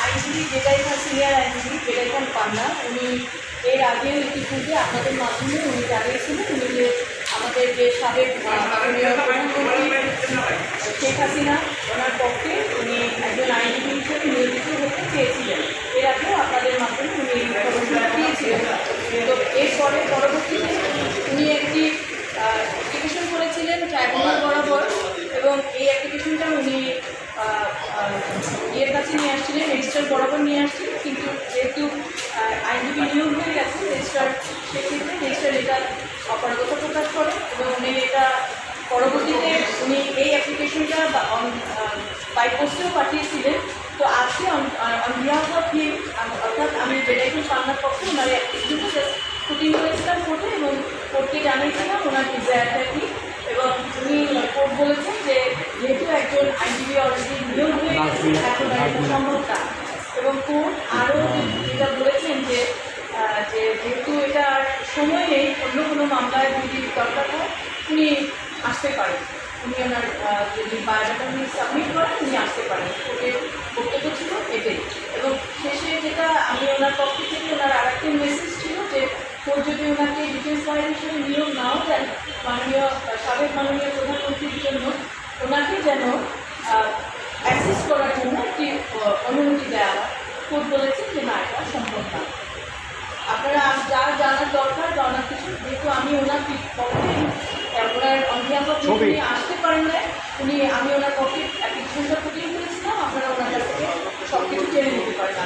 আইনজীবী যেটাই খান সিনিয়র আইনজীবী যেটাই খান পান্না উনি এর আগেও ইতিপূর্বে আপনাদের মাধ্যমে উনি জানিয়েছিলেন উনি যে আমাদের যে সাবেক শেখ হাসিনা ওনার পক্ষে উনি একজন আইনজীবী হিসেবে নিয়োজিত হতে চেয়েছিলেন এর আগেও আপনাদের মাধ্যমে উনি এই খবরটা দিয়েছিলেন তো এরপরে পরবর্তীতে উনি একটি অ্যাপ্লিকেশন করেছিলেন ট্রাইব্যুনাল বরাবর এবং এই উনি ইয়ের কাছে নিয়ে আসছিলেন রেজিস্টার বরাবর নিয়ে আসছিলেন, কিন্তু যেহেতু আইনজীবী নিয়োগ হয়ে গেছে রেজিস্টার সেক্ষেত্রে রেজিস্টার এটা অপারগতা প্রকাশ করে এবং উনি এটা পরবর্তীতে উনি এই অ্যাপ্লিকেশনটা বাই পোস্টেও পাঠিয়েছিলেন। তো আজকে অন বিহাফ অফ হিম অর্থাৎ আমি বেলাইকুল পান্নার পক্ষে, ওনার অ্যাপ্লিকেশনটা শুটিং করেছিলাম কোর্টে এবং কোর্টকে জানিয়েছিলাম ওনার ডিজায়ারটা কি এবং উনি কোর্ট বলেছেন যে যেহেতু একজন আইনজীবী অলরেডি এটা এবং কোর্ট আরও যেটা বলেছেন যে যে যেহেতু এটা সময় নেই অন্য কোনো মামলায় যদি দরকার হয় উনি আসতে পারেন। উনি ওনার যদি বায়োডাটা উনি সাবমিট করেন উনি আসতে পারেন। কোর্টের বক্তব্য ছিল এটাই। এবং শেষে যেটা আমি ওনার পক্ষ থেকে ওনার আর একটি মেসেজ ছিল যে কোর্ট যদি ওনাকে ডিফেন্স লয়ার হিসেবে নিয়োগ নাও দেন মাননীয় সাবেক মাননীয় প্রধানমন্ত্রীর জন্য ওনাকে যেন অ্যাসিস্ট করার জন্য একটি আহ, অনুমতি দেওয়া হয় কোর্ট বলেছে যে না এটা সম্ভব না আপনারা যা জানার দরকার জানার কিছু যেহেতু আমি ওনার পক্ষে ওনার অভিভাবক উনি আসতে পারেন না উনি আমি ওনার পক্ষে অ্যাপ্লিকেশনটা ফুটিয়ে করেছিলাম আপনারা ওনার কাছ থেকে সব কিছু জেনে নিতে পারেন